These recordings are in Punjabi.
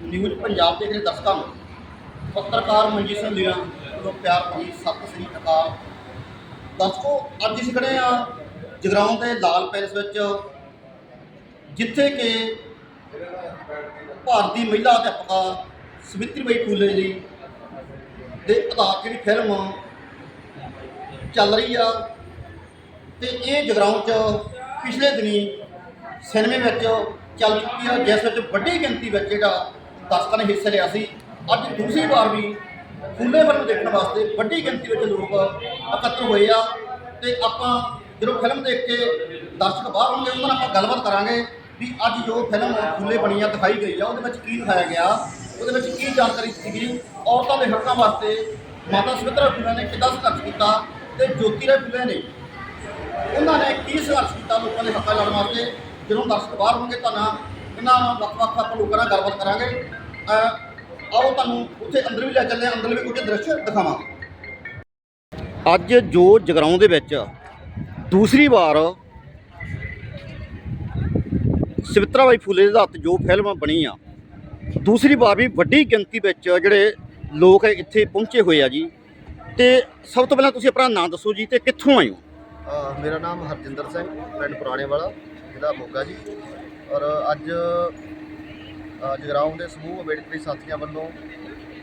ਨਿਊਜ਼ ਪੰਜਾਬ ਦੇ ਜਿਹੜੇ ਦਰਸ਼ਕਾਂ ਨੂੰ, ਪੱਤਰਕਾਰ ਮਨਜੀਤ ਸਿੰਘ ਲੀਰਾ ਵੱਲੋਂ ਪਿਆਰ ਭਰੀ ਸਤਿ ਸ੍ਰੀ ਅਕਾਲ। ਦਰਸ਼ਕੋ, ਅੱਜ ਅਸੀਂ ਖੜੇ ਆ ਜਗਰਾਉਂ ਦੇ ਲਾਲ ਪੈਲਸ ਵਿੱਚ, ਜਿੱਥੇ ਕਿ ਭਾਰਤੀ ਮਹਿਲਾ ਅਧਿਆਪਕਾ ਸਮਿਤਰੀ ਬਾਈ ਫੂਲੇ ਜੀ ਦੇ ਆਧਾਰ ਜਿਹੜੀ ਫਿਲਮ ਚੱਲ ਰਹੀ ਆ। ਤੇ ਇਹ ਜਗਰਾਉਂ ਚ ਪਿਛਲੇ ਦਿਨੀ ਸਿਨੇਮੇ ਵਿੱਚ ਚੱਲ ਚੁੱਕੀ ਆ, ਜਿਸ ਵਿੱਚ ਵੱਡੀ ਗਿਣਤੀ ਵਿੱਚ ਜਿਹੜਾ ਦਰਸ਼ਕਾਂ ਨੇ ਹਿੱਸਾ ਲਿਆ ਸੀ। ਅੱਜ ਦੂਸਰੀ ਵਾਰ ਵੀ ਫੁੱਲੇ ਫਿਲਮ ਦੇਖਣ ਵਾਸਤੇ ਵੱਡੀ ਗਿਣਤੀ ਵਿੱਚ ਲੋਕ ਇਕੱਤਰ ਹੋਏ ਆ। ਤੇ ਆਪਾਂ ਜਦੋਂ ਫਿਲਮ ਦੇਖ ਕੇ ਦਰਸ਼ਕ ਬਾਹਰ ਹੋਣਗੇ ਉਹਨਾਂ ਨਾਲ ਆਪਾਂ ਗੱਲਬਾਤ ਕਰਾਂਗੇ ਵੀ ਅੱਜ ਜੋ ਫਿਲਮ ਫੁੱਲੇ ਬਣੀ ਆ, ਦਿਖਾਈ ਗਈ ਆ, ਉਹਦੇ ਵਿੱਚ ਕੀ ਦਿਖਾਇਆ ਗਿਆ, ਉਹਦੇ ਵਿੱਚ ਕੀ ਜਾਣਕਾਰੀ ਸੀਗੀ ਔਰਤਾਂ ਦੇ ਹੱਕਾਂ ਵਾਸਤੇ ਮਾਤਾ ਸੁਭਦਰਾ ਫੁੱਲੇ ਨੇ ਕਿੱਦਾਂ ਸੰਘਰਸ਼ ਕੀਤਾ ਤੇ ਜੋਤੀ ਰਾਏ ਫੁੱਲੇ ਨੇ ਉਹਨਾਂ ਨੇ ਕੀ ਸੰਘਰਸ਼ ਕੀਤਾ ਲੋਕਾਂ ਦੇ ਹੱਕਾਂ ਲੜਨ ਵਾਸਤੇ? ਜਦੋਂ ਦਰਸ਼ਕ ਬਾਹਰ ਹੋਣਗੇ ਤਾਂ ਨਾ ਇਹਨਾਂ ਵੱਖ-ਵੱਖ ਆਪਾਂ ਲੋਕਾਂ ਨਾਲ ਗੱਲਬਾਤ ਕਰਾਂਗੇ। ਆਓ ਤੁਹਾਨੂੰ ਉੱਥੇ ਅੰਦਰ ਵੀ ਲੈ ਚੱਲਦੇ ਅੰਦਰ ਵੀ ਕੁਝ ਦ੍ਰਿਸ਼ ਦਿਖਾਵਾਂਗੇ। ਅੱਜ ਜੋ ਜਗਰਾਉਂ ਦੇ ਵਿੱਚ ਦੂਸਰੀ ਵਾਰ ਸਵਿਤਰਾ ਬਾਈ ਫੂਲੇ ਦੇ ਹੱਥ ਜੋ ਫਿਲਮ ਬਣੀ ਆ, ਦੂਸਰੀ ਵਾਰ ਵੀ ਵੱਡੀ ਗਿਣਤੀ ਵਿੱਚ ਜਿਹੜੇ ਲੋਕ ਇੱਥੇ ਪਹੁੰਚੇ ਹੋਏ ਆ ਜੀ। ਤੇ ਸਭ ਤੋਂ ਪਹਿਲਾਂ ਤੁਸੀਂ ਆਪਣਾ ਨਾਮ ਦੱਸੋ ਜੀ ਤੇ ਕਿੱਥੋਂ ਆਏ ਹੋ? ਮੇਰਾ ਨਾਮ ਹਰਜਿੰਦਰ ਸਿੰਘ, ਪਿੰਡ ਪੁਰਾਣੇ ਵਾਲਾ ਜ਼ਿਲ੍ਹਾ ਮੋਗਾ ਜੀ। ਔਰ ਅੱਜ ਅ, ਜਗਰਾਉਂ ਦੇ ਸਮੂਹ ਅੰਬੇਡਕਰੀ ਸਾਥੀਆਂ ਵੱਲੋਂ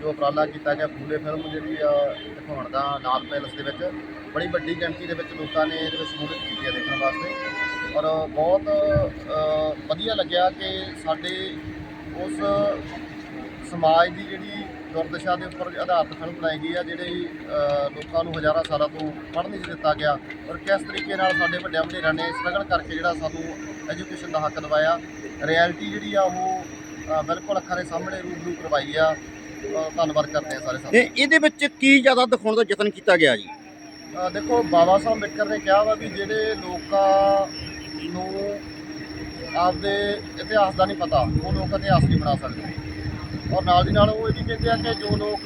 ਜੋ ਉਪਰਾਲਾ ਕੀਤਾ ਗਿਆ ਫੂਲੇ ਫਿਲਮ ਜਿਹੜੀ ਆ ਦਿਖਾਉਣ ਦਾ ਨਾਲ ਪੈਲਸ ਦੇ ਵਿੱਚ ਬੜੀ ਵੱਡੀ ਗਿਣਤੀ ਦੇ ਵਿੱਚ ਲੋਕਾਂ ਨੇ ਇਹਦੇ ਵਿੱਚ ਸ਼ਮੂਲੀਅਤ ਕੀਤੀ ਹੈ ਦੇਖਣ ਵਾਸਤੇ। ਔਰ ਬਹੁਤ ਵਧੀਆ ਲੱਗਿਆ ਕਿ ਸਾਡੇ ਉਸ ਸਮਾਜ ਦੀ ਜਿਹੜੀ ਦੁਰਦਸ਼ਾ ਦੇ ਉੱਪਰ ਆਧਾਰਿਤ ਫਿਲਮ ਬਣਾਈ ਗਈ ਆ ਜਿਹੜੀ ਲੋਕਾਂ ਨੂੰ ਹਜ਼ਾਰਾਂ ਸਾਲਾਂ ਤੋਂ ਪੜ੍ਹਨ ਨਹੀਂ ਦਿੱਤਾ ਗਿਆ। ਔਰ ਕਿਸ ਤਰੀਕੇ ਨਾਲ ਸਾਡੇ ਵੱਡਿਆਂ ਵਡੇਰਿਆਂ ਨੇ ਸਟਰਗਲ ਕਰਕੇ ਜਿਹੜਾ ਸਾਨੂੰ ਐਜੂਕੇਸ਼ਨ ਦਾ ਹੱਕ ਦਿਵਾਇਆ ਰਿਐਲਿਟੀ ਜਿਹੜੀ ਆ ਉਹ ਬਿਲਕੁਲ ਅੱਖਾਂ ਦੇ ਸਾਹਮਣੇ ਰੂਬਰੂ ਕਰਵਾਈ ਆ। ਧੰਨਵਾਦ ਕਰਦੇ ਆ ਸਾਰੇ ਤੇ ਸਾਡੇ ਇਹਦੇ ਵਿੱਚ ਕੀ ਜ਼ਿਆਦਾ ਦਿਖਾਉਣ ਦਾ ਯਤਨ ਕੀਤਾ ਗਿਆ ਜੀ? ਦੇਖੋ ਬਾਬਾ ਸਾਹਿਬ ਅੰਬੇਡਕਰ ਨੇ ਕਿਹਾ ਵਾ ਵੀ ਜਿਹੜੇ ਲੋਕਾਂ ਨੂੰ ਆਪਦੇ ਇਤਿਹਾਸ ਦਾ ਨਹੀਂ ਪਤਾ ਉਹ ਲੋਕ ਇਤਿਹਾਸ ਨਹੀਂ ਬਣਾ ਸਕਦੇ। ਔਰ ਨਾਲ ਦੀ ਨਾਲ ਉਹ ਇਹ ਵੀ ਕਹਿੰਦੇ ਆ ਕਿ ਜੋ ਲੋਕ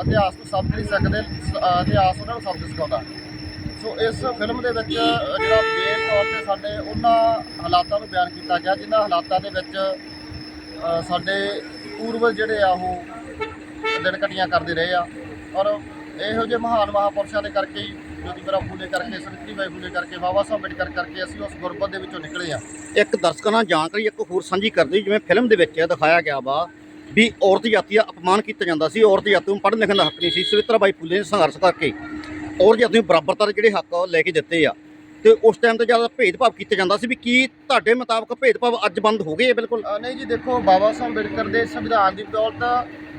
ਇਤਿਹਾਸ ਨੂੰ ਸਮਝ ਨਹੀਂ ਸਕਦੇ, ਸ- ਇਤਿਹਾਸ ਉਹਨਾਂ ਨੂੰ ਸਮਝ ਸਿਖਾਉਂਦਾ। ਸੋ ਇਸ ਫਿਲਮ ਦੇ ਵਿੱਚ, ਜਿਹੜਾ ਮੇਨ ਤੌਰ ਤੇ ਸਾਡੇ ਉਹਨਾਂ ਹਾਲਾਤਾਂ ਨੂੰ ਬਿਆਨ ਕੀਤਾ ਗਿਆ, ਜਿਨ੍ਹਾਂ ਹਾਲਾਤਾਂ ਦੇ ਵਿੱਚ ਸਾਡੇ ਪੂਰਵਜ ਜਿਹੜੇ ਆ ਉਹ ਦਿਨ ਕਟੀਆਂ ਕਰਦੇ ਰਹੇ ਆ। ਔਰ ਇਹੋ ਜਿਹੇ ਮਹਾਨ ਮਹਾਪੁਰਸ਼ਾਂ ਦੇ ਕਰਕੇ ਹੀ ਜੋਤੀਬਾ ਫੂਲੇ ਕਰਕੇ ਸਵਿਤਰੀ ਫੂਲੇ ਕਰਕੇ, ਬਾਬਾ ਸਾਹਿਬ ਅੰਬੇਡਕਰ ਕਰਕੇ ਅਸੀਂ ਉਸ ਗੁਰਬਤ ਦੇ ਵਿੱਚੋਂ ਨਿਕਲੇ ਆ ਇੱਕ ਦਰਸ਼ਕਾਂ ਨਾਲ ਜਾਣਕਾਰੀ ਇੱਕ ਹੋਰ ਸਾਂਝੀ ਕਰਦੇ ਜਿਵੇਂ ਫਿਲਮ ਦੇ ਵਿੱਚ ਦਿਖਾਇਆ ਗਿਆ ਵਾ ਵੀ ਔਰਤ ਜਾਤੀ ਦਾ ਅਪਮਾਨ ਕੀਤਾ ਜਾਂਦਾ ਸੀ। ਔਰਤ ਜਾਤੀ ਨੂੰ ਪੜ੍ਹਨ ਲਿਖਣ ਦਾ ਹੱਕ ਨਹੀਂ ਸੀ। ਸਵਿਤਰਾ ਬਾਈ ਫੁੱਲੇ ਨੇ ਸੰਘਰਸ਼ ਕਰਕੇ ਔਰਤ ਜਾਤੀ ਨੂੰ ਬਰਾਬਰਤਾ ਦੇ ਜਿਹੜੇ ਹੱਕ ਆ, ਉਹ ਲੈ ਕੇ ਦਿੱਤੇ ਆ। ਤੇ ਉਸ ਟਾਈਮ ਤੇ ਜ਼ਿਆਦਾ ਭੇਦਭਾਵ ਕੀਤਾ ਜਾਂਦਾ ਸੀ ਵੀ ਕੀ ਤੁਹਾਡੇ ਮੁਤਾਬਕ ਭੇਦਭਾਵ ਅੱਜ ਬੰਦ ਹੋ ਗਏ ਬਿਲਕੁਲ? ਨਹੀਂ ਜੀ, ਦੇਖੋ, ਬਾਬਾ ਸਾਹਿਬ ਅੰਬੇਡਕਰ ਦੇ ਸੰਵਿਧਾਨ ਦੀ ਬਦੌਲਤ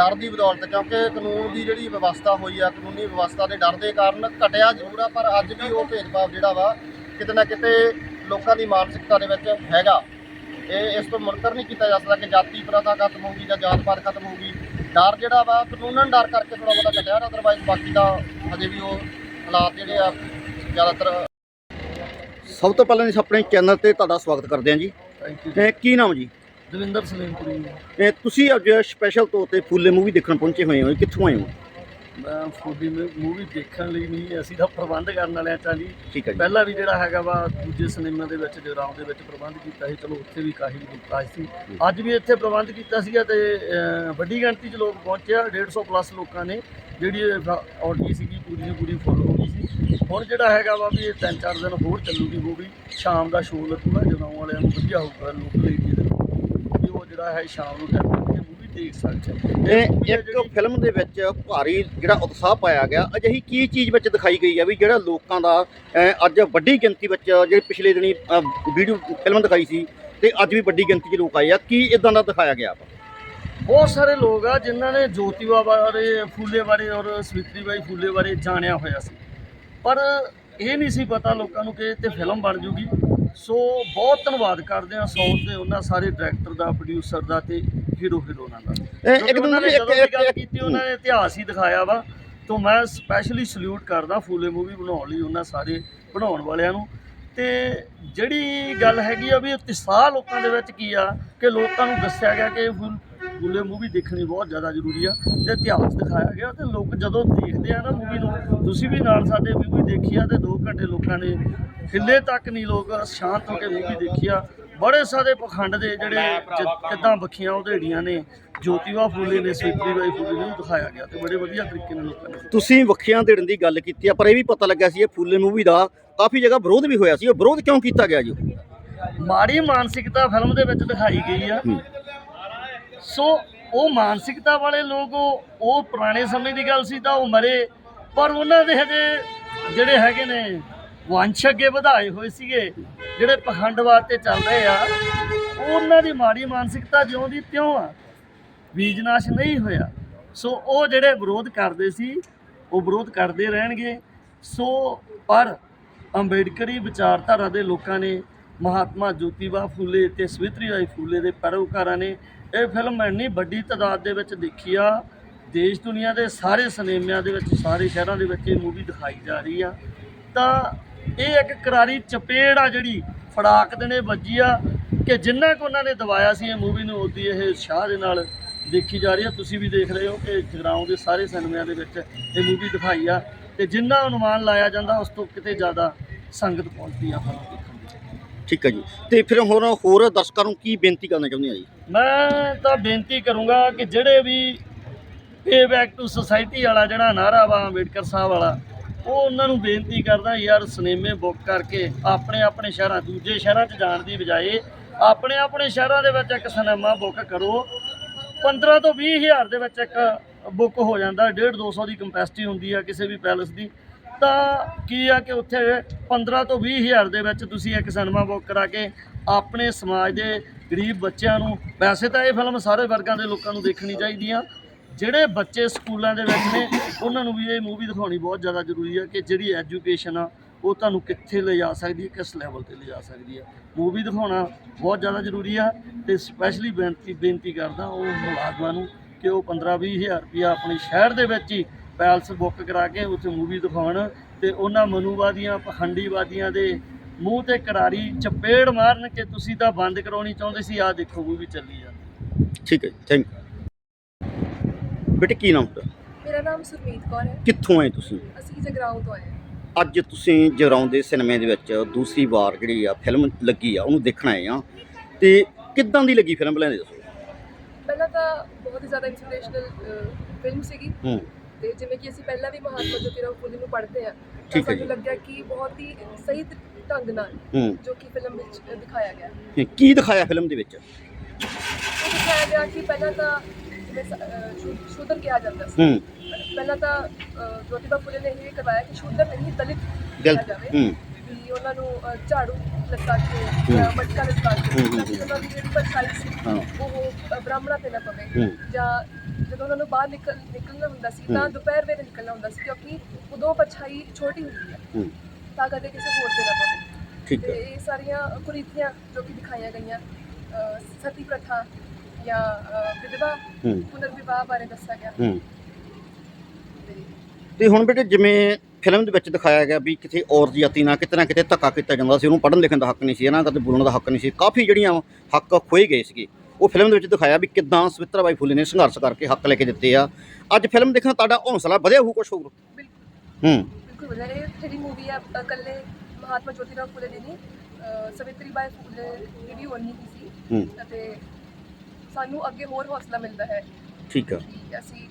ਡਰ ਦੀ ਬਦੌਲਤ ਕਿਉਂਕਿ ਕਾਨੂੰਨ ਦੀ ਜਿਹੜੀ ਵਿਵਸਥਾ ਹੋਈ ਆ ਕਾਨੂੰਨੀ ਵਿਵਸਥਾ ਦੇ ਡਰ ਦੇ ਕਾਰਨ ਘਟਿਆ ਜ਼ਰੂਰ ਆ ਪਰ ਅੱਜ ਵੀ ਉਹ ਭੇਦਭਾਵ ਜਿਹੜਾ ਵਾ ਕਿਤੇ ਨਾ ਕਿਤੇ ਲੋਕਾਂ ਦੀ ਮਾਨਸਿਕਤਾ ਦੇ ਵਿੱਚ ਹੈਗਾ। ਇਹ ਇਸ ਤੋਂ ਮੁਨਕਰ ਨਹੀਂ ਕੀਤਾ ਜਾ ਸਕਦਾ ਕਿ ਜਾਤੀ ਪ੍ਰਥਾ ਖਤਮ ਹੋਊਗੀ ਜਾਂ ਜਾਤ ਪਾਤ ਖਤਮ ਹੋਊਗੀ ਡਰ ਜਿਹੜਾ ਵਾ ਕਾਨੂੰਨਨ ਡਰ ਕਰਕੇ ਥੋੜਾ ਬਹੁਤਾ ਘਟਿਆ ਨਾ ਅਦਰਵਾਈਜ਼ ਬਾਕੀ ਦਾ ਹਜੇ ਵੀ ਉਹ ਹਾਲਾਤ ਜਿਹੜੇ ਆ ਜ਼ਿਆਦਾਤਰ ਸਭ ਤੋਂ ਪਹਿਲਾਂ ਅਸੀਂ ਆਪਣੇ ਚੈਨਲ ਤੇ ਤੁਹਾਡਾ ਸਵਾਗਤ ਕਰਦੇ ਹਾਂ ਜੀ। ਥੈਂਕ ਯੂ ਕੀ ਨਾਮ ਜੀ? ਦਵਿੰਦਰ ਸਲੀਮਪੁਰੀ ਤੇ ਤੁਸੀਂ ਅੱਜ ਸਪੈਸ਼ਲ ਤੌਰ ਤੇ ਫੁੱਲੇ ਮੂਵੀ ਦੇਖਣ ਪਹੁੰਚੇ ਹੋਏ ਹੋ ਕਿੱਥੋਂ ਆਏ ਹੋ? ਮੈਂ ਫੂਡੀ ਮੂਵੀ ਦੇਖਣ ਲਈ ਨਹੀਂ ਅਸੀਂ ਤਾਂ ਪ੍ਰਬੰਧ ਕਰਨ ਵਾਲਿਆਂ ਤਾਂ ਜੀ ਠੀਕ ਹੈ ਜੀ। ਪਹਿਲਾਂ ਵੀ ਜਿਹੜਾ ਹੈਗਾ ਵਾ ਦੂਜੇ ਸਿਨੇਮਾ ਦੇ ਵਿੱਚ ਜਗਰਾਉਂ ਦੇ ਵਿੱਚ ਪ੍ਰਬੰਧ ਕੀਤਾ ਸੀ ਚਲੋ ਉੱਥੇ ਵੀ ਕਾਫੀ ਲੋਕ ਸੀ। ਅੱਜ ਵੀ ਇੱਥੇ ਪ੍ਰਬੰਧ ਕੀਤਾ ਸੀਗਾ ਤੇ ਅਹ, ਵੱਡੀ ਗਿਣਤੀ 'ਚ ਲੋਕ ਪਹੁੰਚਿਆ 150 ਪਲੱਸ ਲੋਕਾਂ ਨੇ ਜਿਹੜੀ ਆਡੀ ਸੀਗੀ ਪੂਰੀ ਦੀ ਪੂਰੀ ਫੁੱਲ ਹੋ ਗਈ ਸੀ। ਹੁਣ ਜਿਹੜਾ ਹੈਗਾ ਵਾ ਵੀ ਇਹ ਤਿੰਨ ਚਾਰ ਦਿਨ ਹੋਰ ਚੱਲੂਗੀ ਮੂਵੀ ਸ਼ਾਮ ਦਾ ਸ਼ੋਅ ਲੱਗੂਗਾ ਜਗਰਾਉਂ ਵਾਲਿਆਂ ਨੂੰ ਵਧੀਆ ਹੋਊਗਾ ਲੋਕ ਵੀ ਉਹ ਜਿਹੜਾ ਹੈ ਸ਼ਾਮ ਨੂੰ ਟਾਈਮ ਮੂਵੀ ਦੇਖ ਸਕਦੇ ਇਹ ਇੱਕ ਫਿਲਮ ਦੇ ਵਿੱਚ ਭਾਰੀ ਜਿਹੜਾ ਉਤਸ਼ਾਹ ਪਾਇਆ ਗਿਆ। ਅਜਿਹੀ ਕੀ ਚੀਜ਼ ਵਿੱਚ ਦਿਖਾਈ ਗਈ ਹੈ ਵੀ ਜਿਹੜਾ ਲੋਕਾਂ ਦਾ ਅੱਜ ਵੱਡੀ ਗਿਣਤੀ ਵਿੱਚ ਜਿਹੜੀ ਪਿਛਲੇ ਦਿਨੀ ਵੀਡੀਓ ਫਿਲਮ ਦਿਖਾਈ ਸੀ ਤੇ ਅੱਜ ਵੀ ਵੱਡੀ ਗਿਣਤੀ 'ਚ ਲੋਕ ਆਏ ਆ। ਕੀ ਇਦਾਂ ਦਾ ਦਿਖਾਇਆ ਗਿਆ ਵਾ ਬਹੁਤ ਸਾਰੇ ਲੋਕ ਆ ਜਿਨ੍ਹਾਂ ਨੇ ਜੋਤੀਬਾ ਬਾਰੇ ਫੂਲੇ ਬਾਰੇ ਔਰ ਸਵਿਤਰੀ ਬਾਈ ਫੂਲੇ ਬਾਰੇ ਜਾਣਿਆ ਹੋਇਆ ਸੀ। ਪਰ ਇਹ ਨਹੀਂ ਸੀ ਪਤਾ ਲੋਕਾਂ ਨੂੰ ਕਿ ਇਹ ਤੇ ਫਿਲਮ ਬਣ ਜੂਗੀ। ਸੋ ਬਹੁਤ ਧੰਨਵਾਦ ਕਰਦੇ ਆ ਸੌਂਦ ਦੇ ਉਹਨਾਂ ਸਾਰੇ ਡਾਇਰੈਕਟਰ ਦਾ ਪ੍ਰੋਡਿਊਸਰ ਦਾ ਤੇ ਹੀਰੋ ਹੀਰੋਇਨਾਂ ਦਾ। ਇੱਕ ਉਹਨਾਂ ਨੇ ਜਦੋਂ ਵੀ ਇੱਕ ਗੱਲ ਇੱਕ ਕੀਤੀ ਉਹਨਾਂ ਨੇ ਇਤਿਹਾਸ ਹੀ ਦਿਖਾਇਆ ਵਾ। ਤੋਂ ਮੈਂ ਸਪੈਸ਼ਲੀ ਸਲੂਟ ਕਰਦਾ ਫੂਲੇ ਮੂਵੀ ਬਣਾਉਣ ਲਈ ਉਹਨਾਂ ਸਾਰੇ ਬਣਾਉਣ ਵਾਲਿਆਂ ਨੂੰ। ਤੇ ਜਿਹੜੀ ਗੱਲ ਹੈਗੀ ਆ ਵੀ ਉਤਸ਼ਾਹ ਲੋਕਾਂ ਦੇ ਵਿੱਚ ਕੀ ਆ ਕਿ ਲੋਕਾਂ ਨੂੰ ਦੱਸਿਆ ਗਿਆ ਕਿ ਫੁੱਲ ਫੁੱਲੇ ਮੂਵੀ ਦੇਖਣੀ ਬਹੁਤ ਜ਼ਿਆਦਾ ਜ਼ਰੂਰੀ ਆ ਤੇ ਇਤਿਹਾਸ ਦਿਖਾਇਆ ਗਿਆ ਤੇ ਲੋਕ ਜਦੋਂ ਦੇਖਦੇ ਆ ਨਾ ਮੂਵੀ ਨੂੰ ਤੁਸੀਂ ਵੀ ਨਾਲ ਸਾਡੇ ਮੂਵੀ ਦੇਖੀ ਆ ਤੇ 2 ਘੰਟੇ ਲੋਕਾਂ ਨੇ ਹਿੱਲੇ ਤੱਕ ਨਹੀਂ ਲੋਕ ਸ਼ਾਂਤ ਹੋ ਕੇ ਮੂਵੀ ਦੇਖੀ ਆ। ਬੜੇ ਸਾਰੇ ਪਖੰਡ ਦੇ ਜਿਹੜੇ ਕਿੱਦਾਂ ਬੱਖੀਆਂ ਉਧੇੜੀਆਂ ਨੇ ਜੋਤੀਬਾ ਫੂਲੇ ਨੇ ਸਵਿਤਰੀ ਬਾਈ ਫੂਲੇ ਨੇ ਉਹ ਦਿਖਾਇਆ ਗਿਆ ਤੇ ਬੜੇ ਵਧੀਆ ਤਰੀਕੇ ਨਾਲ ਲੋਕਾਂ ਨੇ ਤੁਸੀਂ ਵੱਖੀਆਂ ਦੇਣ ਦੀ ਗੱਲ ਕੀਤੀ ਆ ਪਰ ਇਹ ਵੀ ਪਤਾ ਲੱਗਿਆ ਸੀ ਇਹ ਫੁੱਲੇ ਮੂਵੀ ਦਾ ਕਾਫੀ ਜਗ੍ਹਾ ਵਿਰੋਧ ਵੀ ਹੋਇਆ ਸੀ। ਉਹ ਵਿਰੋਧ ਕਿਉਂ ਕੀਤਾ ਗਿਆ ਜੀ? ਮਾੜੀ ਮਾਨਸਿਕਤਾ ਫਿਲਮ ਦੇ ਵਿੱਚ ਦਿਖਾਈ ਗਈ ਆ। ਸੋ ਉਹ ਮਾਨਸਿਕਤਾ ਵਾਲੇ ਲੋਕ, ਉਹ ਪੁਰਾਣੇ ਸਮੇਂ ਦੀ ਗੱਲ ਸੀ ਤਾਂ ਉਹ ਮਰੇ, ਪਰ ਉਹਨਾਂ ਦੇ ਹਜੇ ਜਿਹੜੇ ਹੈਗੇ ਨੇ ਵੰਸ਼ ਅੱਗੇ ਵਧਾਏ ਹੋਏ ਸੀਗੇ, ਜਿਹੜੇ ਪਖੰਡਵਾਦ ਤੇ ਚੱਲ ਰਹੇ ਆ, ਉਹਨਾਂ ਦੀ ਮਾੜੀ ਮਾਨਸਿਕਤਾ ਜਿਉਂ ਦੀ ਤਿਉਂ ਆ ਬੀਜਨਾਸ਼ ਨਹੀਂ ਹੋਇਆ। ਸੋ ਉਹ ਜਿਹੜੇ ਵਿਰੋਧ ਕਰਦੇ ਸੀ, ਉਹ ਵਿਰੋਧ ਕਰਦੇ ਰਹਿਣਗੇ। ਸੋ ਪਰ ਅੰਬੇਡਕਰੀ ਵਿਚਾਰਧਾਰਾ ਦੇ ਲੋਕਾਂ ਨੇ ਮਹਾਤਮਾ ਜੋਤੀਬਾ ਫੂਲੇ ਤੇ ਸਵਿਤਰੀ ਬਾਈ ਫੂਲੇ ਦੇ ਪੈਰੋਕਾਰਾਂ ਨੇ ਇਹ ਫਿਲਮ ਇੰਨੀ ਵੱਡੀ ਤਾਦਾਦ ਦੇ ਵਿੱਚ ਦੇਖੀ ਆ। ਦੇਸ਼ ਦੁਨੀਆ ਦੇ ਸਾਰੇ ਸਿਨੇਮਿਆਂ ਦੇ ਵਿੱਚ, ਸਾਰੇ ਸ਼ਹਿਰਾਂ ਦੇ ਵਿੱਚ ਇਹ ਮੂਵੀ ਦਿਖਾਈ ਜਾ ਰਹੀ ਆ। ਤਾਂ ਇਹ ਇੱਕ ਕਰਾਰੀ ਚਪੇੜ ਆ ਜਿਹੜੀ ਫੜਾਕ ਦੇ ਨੇ ਵੱਜੀ ਆ ਕਿ ਜਿੰਨਾ ਕੁ ਉਹਨਾਂ ਨੇ ਦਵਾਇਆ ਸੀ ਇਹ ਮੂਵੀ ਨੂੰ, ਉਹਦੀ ਇਹ ਸ਼ਾਹ ਦੇ ਨਾਲ ਦੇਖੀ ਜਾ ਰਹੀ ਆ। ਤੁਸੀਂ ਵੀ ਦੇਖ ਰਹੇ ਹੋ ਕਿ ਜਗਰਾਉਂ ਦੇ ਸਾਰੇ ਸਿਨੇਮਿਆਂ ਦੇ ਵਿੱਚ ਇਹ ਮੂਵੀ ਦਿਖਾਈ ਆ ਤੇ ਜਿੰਨਾ ਅਨੁਮਾਨ ਲਾਇਆ ਜਾਂਦਾ, ਉਸ ਤੋਂ ਕਿਤੇ ਜ਼ਿਆਦਾ ਸੰਗਤ ਪਹੁੰਚਦੀ ਆ। ਫਿਲਮ ਠੀਕ ਹੈ ਜੀ। ਤੇ ਫਿਰ ਹੁਣ ਹੋਰ ਦਰਸ਼ਕਾਂ ਨੂੰ ਕੀ ਬੇਨਤੀ ਕਰਨਾ ਚਾਹੁੰਦੇ ਆ ਜੀ? ਮੈਂ ਤਾਂ ਬੇਨਤੀ ਕਰੂੰਗਾ ਕਿ ਜਿਹੜੇ ਵੀ ਪੇ ਬੈਕ ਟੂ ਸੁਸਾਇਟੀ ਵਾਲਾ ਜਿਹੜਾ ਨਾਰਾ ਵਾ ਅੰਬੇਡਕਰ ਸਾਹਿਬ ਵਾਲਾ, ਉਹ ਉਹਨਾਂ ਨੂੰ ਬੇਨਤੀ ਕਰਦਾ ਯਾਰ ਸਿਨੇਮੇ ਬੁੱਕ ਕਰਕੇ ਆਪਣੇ ਆਪਣੇ ਸ਼ਹਿਰਾਂ, ਦੂਜੇ ਸ਼ਹਿਰਾਂ 'ਚ ਜਾਣ ਦੀ ਬਜਾਏ ਆਪਣੇ ਆਪਣੇ ਸ਼ਹਿਰਾਂ ਦੇ ਵਿੱਚ ਇੱਕ ਸਿਨੇਮਾ ਬੁੱਕ ਕਰੋ। 15 ਤੋਂ 20 ਹਜ਼ਾਰ ਦੇ ਵਿੱਚ ਇੱਕ ਬੁੱਕ ਹੋ ਜਾਂਦਾ 1.5 200 ਦੀ ਕੰਪੈਸਿਟੀ ਹੁੰਦੀ ਆ ਕਿਸੇ ਵੀ ਪੈਲਸ ਦੀ। ਤਾਂ ਕੀ ਆ ਕਿ ਉੱਥੇ 15 ਤੋਂ 20 ਹਜ਼ਾਰ ਦੇ ਵਿੱਚ ਤੁਸੀਂ ਇੱਕ ਸਿਨੇਮਾ ਬੁੱਕ ਕਰਾ ਕੇ ਆਪਣੇ ਸਮਾਜ ਦੇ ਗਰੀਬ ਬੱਚਿਆਂ ਨੂੰ, ਵੈਸੇ ਤਾਂ ਇਹ ਫਿਲਮ ਸਾਰੇ ਵਰਗਾਂ ਦੇ ਲੋਕਾਂ ਨੂੰ ਦੇਖਣੀ ਚਾਹੀਦੀ ਆ। ਜਿਹੜੇ ਬੱਚੇ ਸਕੂਲਾਂ ਦੇ ਵਿੱਚ ਨੇ, ਉਹਨਾਂ ਨੂੰ ਵੀ ਇਹ ਮੂਵੀ ਦਿਖਾਉਣੀ ਬਹੁਤ ਜ਼ਿਆਦਾ ਜ਼ਰੂਰੀ ਆ ਕਿ ਜਿਹੜੀ ਐਜੂਕੇਸ਼ਨ ਆ, ਉਹ ਤੁਹਾਨੂੰ ਕਿੱਥੇ ਲੈ ਜਾ ਸਕਦੀ ਹੈ, ਕਿਸ ਲੈਵਲ ਤੇ ਲੈ ਜਾ ਸਕਦੀ ਹੈ। ਮੂਵੀ ਦਿਖਾਉਣਾ ਬਹੁਤ ਜ਼ਿਆਦਾ ਜ਼ਰੂਰੀ ਆ ਤੇ ਸਪੈਸ਼ਲੀ ਬੇਨਤੀ ਬੇਨਤੀ ਕਰਦਾ ਉਹ ਮੁਲਾਜ਼ਮਾਂ ਨੂੰ ਕਿ ਉਹ 15 20 ਹਜ਼ਾਰ ਰੁਪਇਆ ਆਪਣੇ ਸ਼ਹਿਰ ਦੇ ਵਿੱਚ ਹੀ ਪੈਲਸ ਬੁੱਕ ਕਰਾ ਕੇ ਉੱਥੇ ਮੂਵੀ ਦਿਖਾਉਣ ਤੇ ਉਹਨਾਂ ਮਨੂਵਾਦੀਆਂ ਪਖੰਡੀਵਾਦੀਆਂ ਦੇ ਮੂੰਹ ਤੇ ਕਰਾਰੀ ਚਪੇੜ ਮਾਰਨ ਕਿ ਤੁਸੀਂ ਤਾਂ ਬੰਦ ਕਰਾਉਣੀ ਚਾਹੁੰਦੇ ਸੀ ਆਹ ਦੇਖੋ ਮੂਵੀ ਚੱਲੀ ਆ ਠੀਕ ਹੈ ਥੈਂਕ ਬੇਟੇ ਕੀ ਨਾਮ ਤੁਹਾਡਾ? ਮੇਰਾ ਨਾਮ ਸੁਰਮੀਤ ਕੌਰ ਹੈ। ਕਿੱਥੋਂ ਆਏ ਤੁਸੀਂ? ਅਸੀਂ ਜਗਰਾਉਂ ਤੋਂ ਆਏ ਹਾਂ। ਅੱਜ ਤੁਸੀਂ ਜਗਰਾਉਂ ਦੇ ਸਿਨੇਮੇ ਦੇ ਵਿੱਚ ਦੂਸਰੀ ਵਾਰ ਜਿਹੜੀ ਆ ਫਿਲਮ ਲੱਗੀ ਆ ਉਹਨੂੰ ਦੇਖਣ ਆਏ ਆ। ਤੇ ਕਿੱਦਾਂ ਦੀ ਲੱਗੀ ਫਿਲਮ ਪਹਿਲਾਂ ਦੱਸੋ। ਪਹਿਲਾਂ ਤਾਂ ਬਹੁਤ ਹੀ ਜ਼ਿਆਦਾ ਇੰਸਪੀਰੇਸ਼ਨਲ ਫਿਲਮ ਸੀਗੀ। ਹੂੰ। ਤੇ ਜਿਵੇਂ ਕਿ ਅਸੀਂ ਪਹਿਲਾਂ ਵੀ ਮਹਾਤਮਾ ਜੋਤੀਰਾਓ ਫੂਲੇ ਨੂੰ ਪੜ੍ਹਦੇ ਆ ਠੀਕ ਹੈ ਜੀ। ਸਾਨੂੰ ਲੱਗਿਆ ਕਿ ਬਹੁਤ ਹੀ ਸਹੀ ਢੰਗ ਨਾਲ ਹੂੰ। ਜੋ ਕਿ ਫਿਲਮ ਵਿੱਚ ਦਿਖਾਇਆ ਗਿਆ। ਇਹ ਕੀ ਦਿਖਾਇਆ ਫਿਲਮ ਦੇ ਵਿੱਚ? ਉਹ ਦਿਖਾਇਆ ਗਿਆ ਕਿ ਪਹਿਲਾਂ ਤਾਂ ਜਿਵੇਂ ਸ- ਅ, ਸ਼ੂ- ਸ਼ੂਦਰ ਕਿਹਾ ਜਾਂਦਾ ਸੀ। ਹੂੰ। ਪਹਿਲਾਂ ਤਾਂ ਅ, ਜੋਤੀਬਾ ਫੂਲੇ ਨੇ ਇਹ ਕਰਵਾਇਆ ਕਿ ਸ਼ੂਦਰ ਨਹੀਂ ਦਲਿਤ ਦਿਲ ਕਿਹਾ ਜਾਵੇ। ਹੂੰ। ਵੀ ਉਹਨਾਂ ਨੂੰ ਝਾੜੂ ਲਟਕਾ ਕੇ ਜਾਂ ਮਟਕਾ ਲਟਕਾ ਕੇ ਹੂੰ, ਹੂੰ, ਤਾਂ ਕਿ ਉਹਨਾਂ ਦੀ ਜਿਹੜੀ ਪਰਛਾਈ ਸੀ ਹਾਂ। ਉਹ ਬ੍ਰਾਹਮਣਾਂ ਤੇ ਨਾ ਪਵੇ ਹੂੰ। ਜਾਂ ਜਦੋਂ ਉਹਨਾਂ ਨੂੰ ਬਾਹਰ ਨਿਕਲ ਨਿਕਲਣਾ ਹੁੰਦਾ ਸੀ ਤਾਂ। ਦੁਪਹਿਰ ਵੇਲੇ ਨਿਕਲਣਾ ਹੁੰਦਾ ਸੀ ਕਿਉਂਕਿ ਉਦੋਂ ਪਰਛਾਈ ਛੋਟੀ ਹੁੰਦੀ ਹੈ। ਤਾਂ ਕਦੇ ਕਿਸੇ ਹੋਰ ਤੇ ਨਾ ਪਵੇ। ਠੀਕ ਹੈ। ਇਹ ਸਾਰੀਆਂ ਕੁਰੀਤੀਆਂ ਜੋ ਕਿ ਦਿਖਾਈਆਂ ਗਈਆਂ ਸਤੀ ਪ੍ਰਥਾ ਜਾਂ ਵਿਧਵਾ ਪੁਨਰ ਵਿਵਾਹ ਬਾਰੇ ਦੱਸਿਆ ਗਿਆ। ਤੇ ਹੁਣ ਬੇਟੇ ਜਿਵੇਂ ਫਿਲਮ ਦੇ ਵਿੱਚ ਦਿਖਾਇਆ ਗਿਆ ਵੀ ਕਿਤੇ ਔਰਤ ਜਾਤੀ ਨਾਲ ਕਿਤੇ ਨਾ ਕਿਤੇ ਧੱਕਾ ਕੀਤਾ ਜਾਂਦਾ ਸੀ ਉਹਨੂੰ ਪੜ੍ਹਨ ਲਿਖਣ ਦਾ ਹੱਕ ਨਹੀਂ ਸੀ ਇਹਨਾਂ ਦਾ ਤੇ ਬੋਲਣ ਦਾ ਹੱਕ ਨਹੀਂ ਸੀ ਕਾਫੀ ਜਿਹੜੀਆਂ ਹੱਕ ਖੋਏ ਗਏ ਸੀਗੇ। ਉਹ ਫਿਲਮ ਦੇ ਵਿੱਚ ਦਿਖਾਇਆ ਵੀ ਕਿਦਾਂ ਸਵਿਤਰਾ ਬਾਈ ਫੁੱਲੇ ਨੇ ਸੰਘਰਸ਼ ਕਰਕੇ ਹੱਕ ਲੈ ਕੇ ਦਿੱਤੇ ਆ। ਅੱਜ ਫਿਲਮ ਦੇਖਣ ਤੁਹਾਡਾ ਹੌਸਲਾ ਵਧਿਆ ਹੋਊ ਕੁਛ ਹੋਰ ਬਿਲਕੁਲ। ਹੂੰ। ਬਿਲਕੁਲ ਵਧੀਆ ਇਹ ਜਿਹੜੀ ਮੂਵੀ ਅ, ਇਕੱਲੇ ਮਹਾਤਮਾ ਜੋਤੀਰਾਓ ਫੂਲੇ ਦੀ ਨਹੀਂ ਅ, ਸਵਿਤਰੀ ਬਾਈ ਫੂਲੇ ਦੀ ਵੀ ਉਨੀ ਹੀ ਸੀ। ਹੂੰ। ਅਤੇ ਸਾਨੂੰ ਅੱਗੇ ਹੋਰ ਹੌਸਲਾ ਮਿਲਦਾ ਹੈ। ਠੀਕ ਆ। ਅਸੀਂ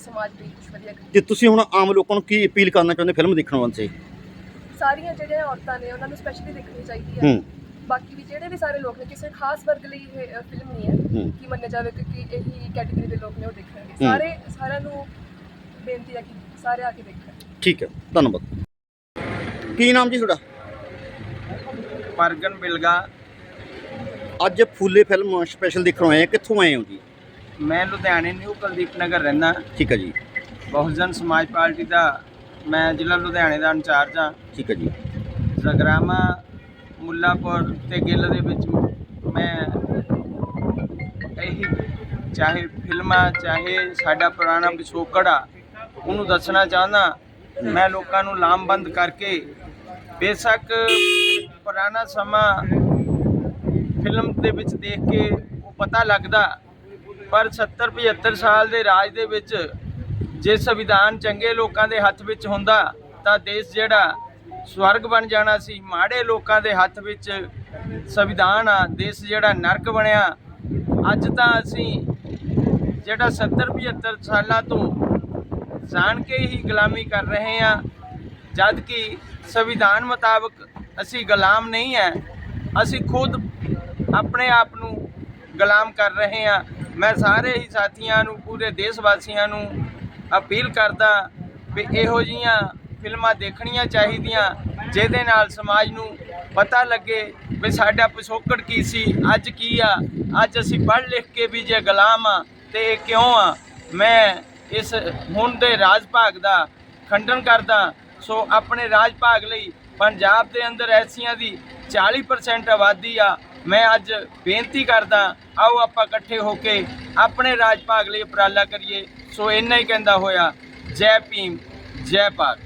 ਸਮਾਜ ਲਈ ਕੁਝ ਵਧੀਆ ਕਰੀਏ। ਤੇ ਤੁਸੀਂ ਹੁਣ ਆਮ ਲੋਕਾਂ ਨੂੰ ਕੀ ਅਪੀਲ ਕਰਨਾ ਚਾਹੁੰਦੇ ਫਿਲਮ ਦੇਖਣ ਵਾਸਤੇ? ਸਾਰੀਆਂ ਜਿਹੜੀਆਂ ਔਰਤਾਂ ਨੇ ਉਹਨਾਂ ਨੂੰ ਸਪੈਸ਼ਲੀ ਦੇਖਣੀ ਚਾਹੀਦੀ ਹੈ ਹੂੰ। ਬਾਕੀ ਵੀ ਜਿਹੜੇ ਵੀ ਸਾਰੇ ਲੋਕ ਨੇ ਕਿਸੇ ਖਾਸ ਵਰਗ ਲਈ ਇਹ ਫਿਲਮ ਨਹੀਂ ਹੈ ਕਿ ਮੰਨਿਆ ਜਾਵੇ ਕਿ ਇਹੀ ਕੈਟਾਗਰੀ ਦੇ ਲੋਕ ਨੇ ਉਹ ਦੇਖਣਗੇ। ਸਾਰੇ ਸਾਰਿਆਂ ਨੂੰ ਬੇਨਤੀ ਹੈ ਕਿ ਸਾਰੇ ਆ ਕੇ ਦੇਖਣ ਠੀਕ ਹੈ ਧੰਨਵਾਦ। ਕੀ ਨਾਮ ਜੀ ਤੁਹਾਡਾ? ਪਰਗਨ ਬਿਲਗਾ। ਅੱਜ ਫੁੱਲੇ ਫਿਲਮ ਸਪੈਸ਼ਲ ਦੇਖਣ ਆਏ ਆ ਕਿੱਥੋਂ ਆਏ ਹੋ ਜੀ? ਮੈਂ ਲੁਧਿਆਣੇ ਨਿਊ ਕੁਲਦੀਪ ਨਗਰ ਰਹਿੰਦਾ। ਠੀਕ ਹੈ ਜੀ। ਬਹੁਜਨ ਸਮਾਜ ਪਾਰਟੀ ਦਾ ਮੈਂ ਜ਼ਿਲ੍ਹਾ ਲੁਧਿਆਣੇ ਦਾ ਇੰਚਾਰਜ ਹਾਂ। ਠੀਕ ਹੈ ਜੀ। ਜ਼ਗਰਾਮਾ ਮੁੱਲਾਪੁਰ ਤੇ ਗਿੱਲ ਦੇ ਵਿੱਚ ਮੈਂ ਇਹੀ ਚਾਹੇ ਫਿਲਮਾਂ, ਚਾਹੇ ਸਾਡਾ ਪੁਰਾਣਾ ਪਿਛੋਕੜ ਆ, ਉਹਨੂੰ ਦੱਸਣਾ ਚਾਹੁੰਦਾ। ਮੈਂ ਲੋਕਾਂ ਨੂੰ ਲਾਮਬੰਦ ਕਰਕੇ ਬੇਸ਼ੱਕ ਪੁਰਾਣਾ ਸਮਾਂ ਫਿਲਮ ਦੇ ਵਿੱਚ ਦੇਖ ਕੇ ਉਹ ਪਤਾ ਲੱਗਦਾ, ਪਰ 70 75 ਸਾਲ ਦੇ ਰਾਜ ਦੇ ਵਿੱਚ ਜੇ ਸੰਵਿਧਾਨ ਚੰਗੇ ਲੋਕਾਂ ਦੇ ਹੱਥ ਵਿੱਚ ਹੁੰਦਾ, ਤਾਂ ਦੇਸ਼ ਜਿਹੜਾ ਸਵਰਗ ਬਣ ਜਾਣਾ ਸੀ। ਮਾੜੇ ਲੋਕਾਂ ਦੇ ਹੱਥ ਵਿੱਚ ਸੰਵਿਧਾਨ ਆ, ਦੇਸ਼ ਜਿਹੜਾ ਨਰਕ ਬਣਿਆ। ਅੱਜ ਤਾਂ ਅਸੀਂ ਜਿਹੜਾ 70 75 ਸਾਲਾਂ ਤੋਂ ਜਾਣ ਕੇ ਹੀ ਗੁਲਾਮੀ ਕਰ ਰਹੇ ਹਾਂ ਜਦ ਕਿ ਸੰਵਿਧਾਨ ਮੁਤਾਬਕ ਅਸੀਂ ਗੁਲਾਮ ਨਹੀਂ ਹੈ। ਅਸੀਂ ਖੁਦ ਆਪਣੇ ਆਪ ਨੂੰ ਗੁਲਾਮ ਕਰ ਰਹੇ ਹਾਂ। ਮੈਂ ਸਾਰੇ ਹੀ ਸਾਥੀਆਂ ਨੂੰ, ਪੂਰੇ ਦੇਸ਼ ਵਾਸੀਆਂ ਨੂੰ ਅਪੀਲ ਕਰਦਾ ਵੀ ਇਹੋ ਜੀਆਂ ਫਿਲਮਾਂ ਦੇਖਣੀਆਂ ਚਾਹੀਦੀਆਂ, ਜਿਹਦੇ ਨਾਲ ਸਮਾਜ ਨੂੰ ਪਤਾ ਲੱਗੇ ਵੀ ਸਾਡਾ ਪਿਛੋਕੜ ਕੀ ਸੀ, ਅੱਜ ਕੀ ਆ, ਅੱਜ ਅਸੀਂ ਪੜ੍ਹ ਲਿਖ ਕੇ ਵੀ ਜੇ ਗੁਲਾਮ ਆ, ਤੇ ਇਹ ਕਿਉਂ ਆ? ਮੈਂ ਇਸ ਹੁਣ ਦੇ ਰਾਜ ਭਾਗ ਦਾ ਖੰਡਨ ਕਰਦਾ, ਸੋ ਆਪਣੇ ਰਾਜ ਭਾਗ ਲਈ ਪੰਜਾਬ ਦੇ ਅੰਦਰ ਐਸੀਆਂ ਦੀ 40% ਆਬਾਦੀ ਆ, ਮੈਂ ਅੱਜ ਬੇਨਤੀ ਕਰਦਾ, ਆਓ ਆਪਾਂ ਇਕੱਠੇ ਹੋ ਕੇ ਆਪਣੇ ਰਾਜ ਭਾਗ ਲਈ ਉਪਰਾਲਾ ਕਰੀਏ, ਸੋ ਇੰਨਾ ਹੀ ਕਹਿੰਦਾ ਹੋਇਆ, ਜੈ ਭੀਮ, ਜੈ ਭਾਗ